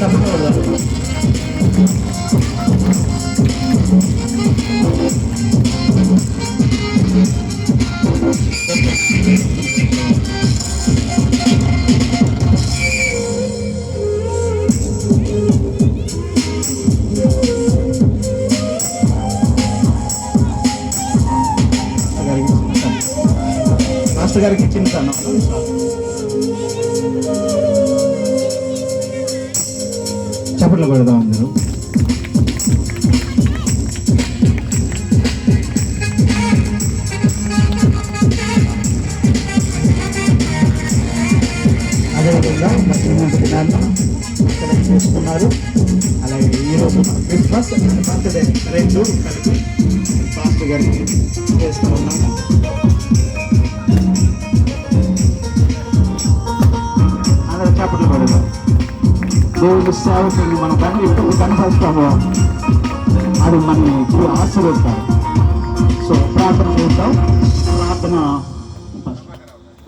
చెప్పకూడదు మాస్టర్ గారికి ఇచ్చింది చప్పట్లు కొడదాం అందరూ. అదేవిధంగా మధ్యాహ్నం దినాన్ని సెలెక్ట్ చేసుకున్నారు. అలాగే ఈరోజు మన క్రిస్మస్ అండ్ బర్త్డే రెండు కలిపి పాస్టర్ గారికి చేస్తూ ఉన్నాము. దేవుడు సేవకుని మనం కానీ ఎప్పుడు కనపరుస్తామో. అది మనని ఆశీర్వదిస్తారు. సో ప్రార్థన చేస్తాం ప్రార్థన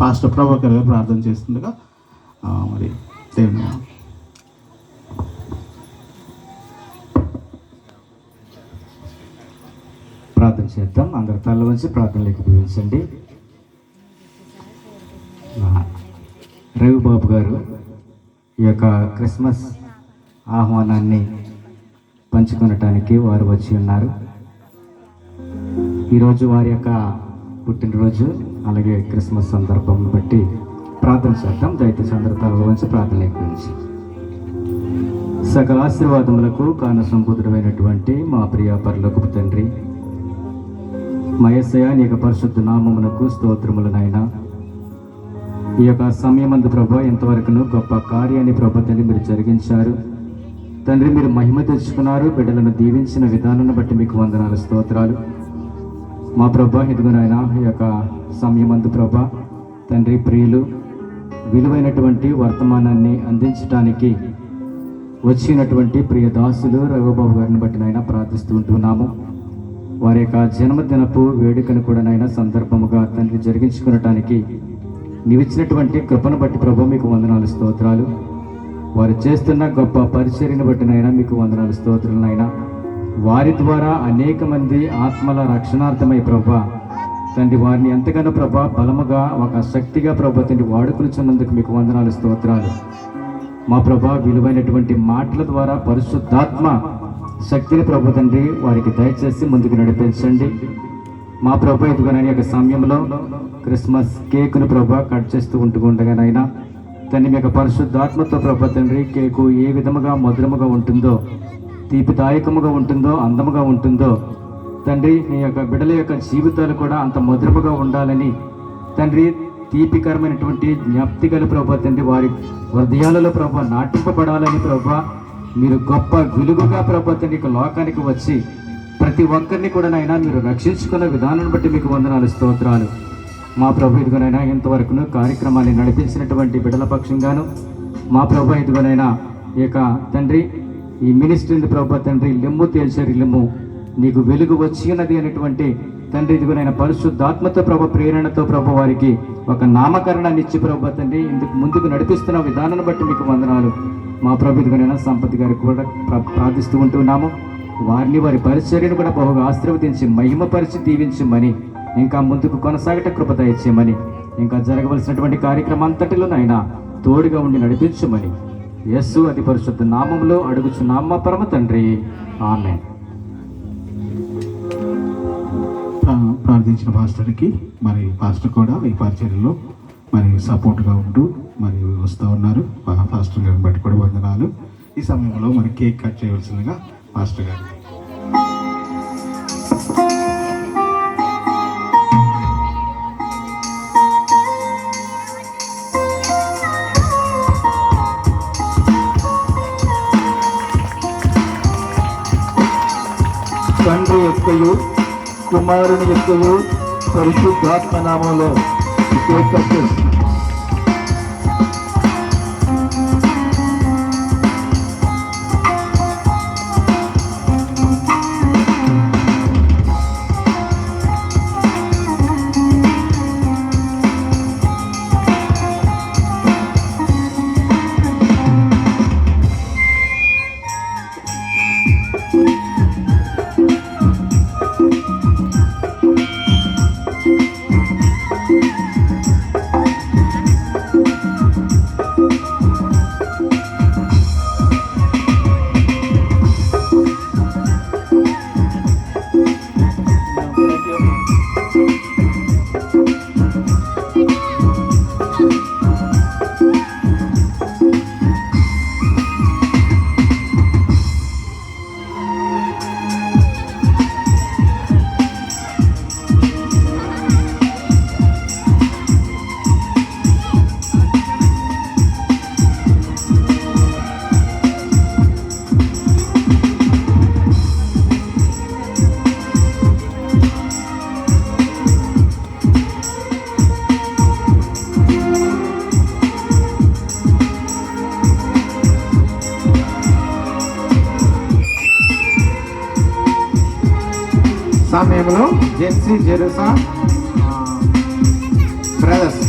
పాస్టర్ ప్రభాకర్ గారు ప్రార్థన చేస్తుండగా మరి దేవుని ప్రార్థన చేద్దాం. అందరు తల్ల వంచి ప్రార్థనలోకి పిలిపించండి రవి బాబు గారు ఈ యొక్క క్రిస్మస్ ఆహ్వానాన్ని పంచుకొనటానికి వారు వచ్చి ఉన్నారు. ఈరోజు వారి యొక్క పుట్టినరోజు అలాగే క్రిస్మస్ సందర్భం బట్టి ప్రార్థన చేద్దాం. దయచేసి అందరు నుంచి ప్రార్థన ప్రార్థనలోకి సకల ఆశీర్వాదములకు కాన సంబుద్ధుడైనటువంటి మా ప్రియ పరులకు తండ్రి మయస్సయ నీ యొక్క పరిశుద్ధ నామమునకు స్తోత్రములనైనా ఈ యొక్క సమయమందు ప్రభు ఎంతవరకును గొప్ప కార్యాన్ని ప్రభు తండ్రి మీరు జరిగించారు. తండ్రి మీరు మహిమ తెచ్చుకున్నారు బిడ్డలను దీవించిన విధానాన్ని బట్టి మీకు వందనాలు స్తోత్రాలు. మా ప్రభా ఇదిగునైనా ఈ యొక్క సమయమందు ప్రభ తండ్రి ప్రియులు విలువైనటువంటి వర్తమానాన్ని అందించడానికి వచ్చినటువంటి ప్రియ దాసులు రఘుబాబు గారిని బట్టి నైనా ప్రార్థిస్తూ ఉంటున్నాము వారి యొక్క జన్మదినపు వేడుకను కూడా నైనా సందర్భముగా తండ్రి జరిగించుకునటానికి నీవిచ్చినటువంటి కృపను బట్టి ప్రభు మీకు వందనాలు స్తోత్రాలు. వారు చేస్తున్న గొప్ప పరిచర్యను బట్టినైనా మీకు వందనాలు స్తోత్రాలనైనా వారి ద్వారా అనేక మంది ఆత్మల రక్షణార్థమై ప్రభ తండ్రి వారిని ఎంతగానో ప్రభా బలముగా ఒక శక్తిగా ప్రభ తండ్రి వాడుకునిచున్నందుకు మీకు వందనాలు స్తోత్రాలు. మా ప్రభ విలువైనటువంటి మాటల ద్వారా పరిశుద్ధాత్మ శక్తిని ప్రభు తండ్రి వారికి దయచేసి ముందుకు నడిపించండి. మా ప్రభు ఎదుగునని యొక్క సమయంలో క్రిస్మస్ కేకును ప్రభా కట్ చేస్తూ ఉంటూ ఉండగానైనా తండ్రి మీ యొక్క పరిశుద్ధాత్మతో ప్రభా తండ్రి కేకు ఏ విధముగా మధురముగా ఉంటుందో తీపిదాయకముగా ఉంటుందో అందముగా ఉంటుందో తండ్రి మీ యొక్క బిడ్డల యొక్క జీవితాలు కూడా అంత మధురముగా ఉండాలని తండ్రి తీపికరమైనటువంటి జ్ఞప్తి గల ప్రభా తండ్రి వారి హృదయాలలో ప్రభా నాటింపబడాలని ప్రభా మీరు గొప్ప వెలుగుగా ప్రభా తండ్రి లోకానికి వచ్చి ప్రతి ఒక్కరిని కూడా నాయన మీరు రక్షించుకున్న విధానం బట్టి మీకు వందనాలు స్తోత్రాలు. మా ప్రభు ఇదిగోనైనా ఇంతవరకును కార్యక్రమాన్ని నడిపించినటువంటి బిడ్డల పక్షంగాను మా ప్రభు ఇదిగోనైనా ఈ యొక్క తండ్రి ఈ మినిస్ట్రీని ప్రభు తండ్రి లిమ్ము తేల్చారు లిమ్ము నీకు వెలుగు వచ్చినది అనేటువంటి తండ్రి ఇదిగోనైనా పరిశుద్ధాత్మతో ప్రభు ప్రేరణతో ప్రభు వారికి ఒక నామకరణాన్ని ఇచ్చి ప్రభు తండ్రి ఇందుకు ముందుకు నడిపిస్తున్న విధానాన్ని బట్టి మీకు వందనాలు. మా ప్రభు ఇదిగోనైనా సంపత్తి గారికి కూడా ప్రార్థిస్తూ ఉంటున్నాము. వారిని వారి పరిచర్యను కూడా బహుగా ఆశీర్వదించి మహిమపరిచి దీవించమని ఇంకా ముందుకు కొనసాగట కృప దయచేయమని ఇంకా జరగవలసినటువంటి కార్యక్రమం అంతటిలోనైనా తోడుగా ఉండి నడిపించమని యస్సు అతి పరిశుద్ధ నామంలో అడుగుచున్నామ పరమ తండ్రి. ఆమె ప్రార్థించిన పాస్టర్కి మరి పాస్టర్ కూడా ఈ పరిచర్యలో మరి సపోర్ట్గా ఉంటూ మరి వస్తూ ఉన్నారు. పాస్టర్ గారిని బట్టి కూడా వందనాలు. ఈ సమయంలో మరి కేక్ కట్ చేయవలసిందిగా మాస్టర్ గారు. తండ్రి యొక్కయు కుమారుని యొక్కయు పరిశుద్ధాత్మ నామంలో సమయంలో జెన్సీ జెరూసా బ్రదర్స్.